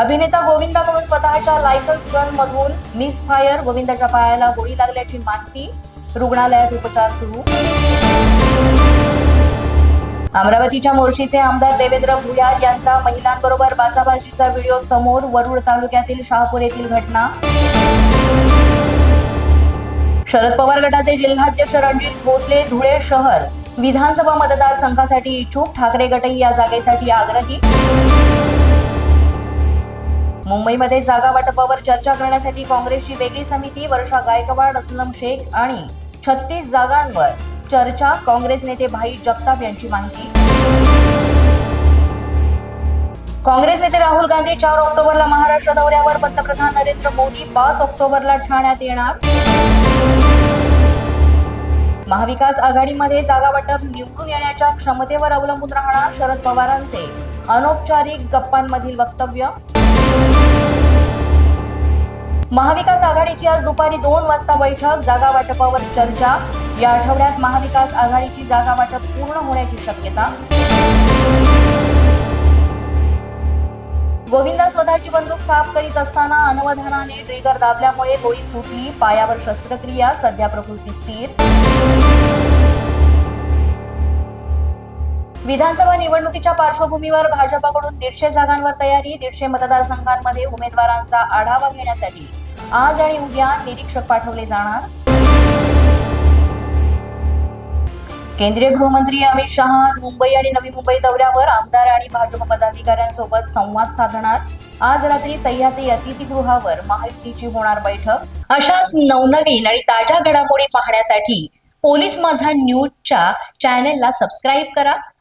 अभिनेता गोविंदाकडून स्वतःच्या लायसन्स गन मधून मिस फायर. गोविंदाच्या पायाला गोळी लागल्याची माहिती रुग्णालयात उपचार सुरू. अमरावतीच्या मोर्शीचे आमदार देवेंद्र भुयार यांचा महिलांबरोबर बाचाबाजीचा व्हिडिओ समोर वरुड तालुक्यातील शहापूर येथील घटना. शरद पवार गटाचे जिल्हाध्यक्ष रणजित भोसले धुळे शहर. विधानसभा मतदारसंघासाठी इच्छुक ठाकरे गटही या जागेसाठी आग्रही. मुंबईमध्ये जागा वाटपावर चर्चा करण्यासाठी काँग्रेसची वेगळी समिती वर्षा गायकवाड असलम शेख आणि छत्तीस जागांवर चर्चा. काँग्रेस नेते भाई जगताप यांची माहिती. काँग्रेस नेते राहुल गांधी चार ऑक्टोबरला महाराष्ट्र दौऱ्यावर. पंतप्रधान नरेंद्र मोदी पाच ऑक्टोबरला ठाण्यात येणार. महाविकास आघाडीमध्ये जागा वाटप निवडून येण्याच्या क्षमतेवर अवलंबून राहणार शरद पवारांचे अनौपचारिक गप्पांमधील वक्तव्य. महाविकास आघाडीची आज दुपारी दोन वाजता बैठक जागा वाटपावर चर्चा. या आठवड्यात महाविकास आघाडीची जागा वाटप पूर्ण होण्याची शक्यता. गोविंदा स्वतःची बंदूक साफ करीत असताना अनवधानाने ट्रिगर दाबल्यामुळे गोळी सुटली पायावर शस्त्रक्रिया सध्या प्रकृती स्थिर. विधानसभा निवडणुकीच्या पार्श्वभूमीवर भाजपाकडून दीडशे जागांवर तयारी दीडशे मतदारसंघांमध्ये उमेदवारांचा आढावा घेण्यासाठी आज आणि उद्या निरीक्षक पाठवले जाणार. केंद्रीय गृहमंत्री अमित शहा आज मुंबई आणि नवी मुंबई दौऱ्यावर आमदार आणि भाजप पदाधिकाऱ्यांसोबत संवाद साधणार. आज रात्री सह्याद्री अतिथीगृहावर महायुतीची होणार बैठक. अशाच नवनवीन आणि ताज्या घडामोडी पाहण्यासाठी पोलीस माझा न्यूजच्या चॅनेलला सबस्क्राईब करा.